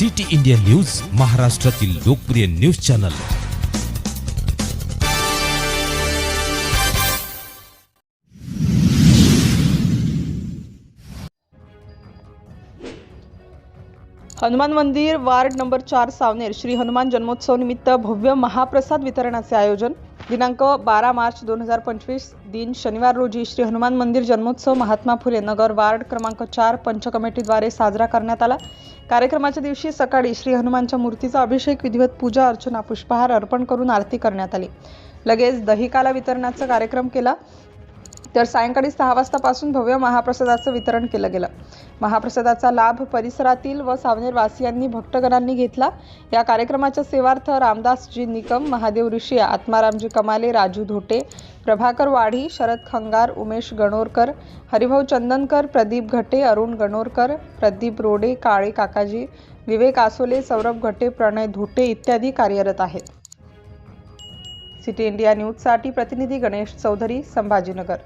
City India news महाराष्ट्रातील लोकप्रिय news channel. Hanuman मंदिर वार्ड नंबर चार सावनेर. श्री हनुमान जन्मोत्सव निमित्त भव्य महाप्रसाद वितरणाचे आयोजन दिनांक बारा मार्च दोन हजार पंचवीस दिन शनिवार रोजी श्री हनुमान मंदिर जन्मोत्सव महात्मा फुले नगर वार्ड क्रमांक चार पंच कमिटीद्वारे साजरा करण्यात आला. कार्यक्रमाच्या दिवशी सकाळी श्री हनुमानच्या मूर्तीचा अभिषेक विधिवत पूजा अर्चना पुष्पहार अर्पण करून आरती करण्यात आली. लगेच दहिकाला वितरणाचा कार्यक्रम केला. तर सायंकाळी सहा वाजतापासून भव्य महाप्रसादाचं वितरण केलं गेलं. महाप्रसादाचा लाभ परिसरातील व सावनेर वासियांनी भक्तगणांनी घेतला. या कार्यक्रमाच्या सेवार्थ रामदासजी निकम महादेव ऋषी आत्मारामजी कमाले राजू धोटे प्रभाकर वाढी शरद खंगार उमेश गणोरकर हरिभाऊ चंदनकर प्रदीप घटे अरुण गणोरकर प्रदीप रोडे काळे काकाजी विवेक आसोले सौरभ घटे प्रणय धोटे इत्यादी कार्यरत आहेत. सिटी इंडिया न्यूजसाठी प्रतिनिधी गणेश चौधरी संभाजीनगर.